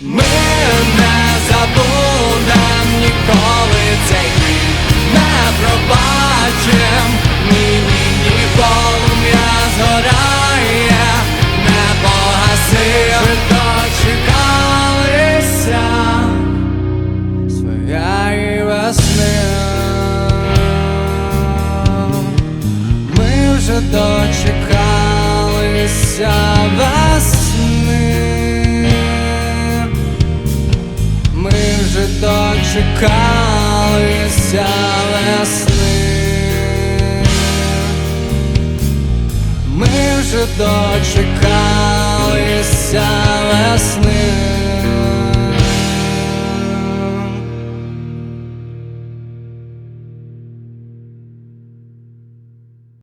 Ми не забудем ніколи цей біль, не пробачим, ні, ні, ні, полум'я згорає, не погасив, Чи дочекалися своєї весни. Ми вже дочекалися весни. Дочекалися весни. Ми вже дочекалися весни.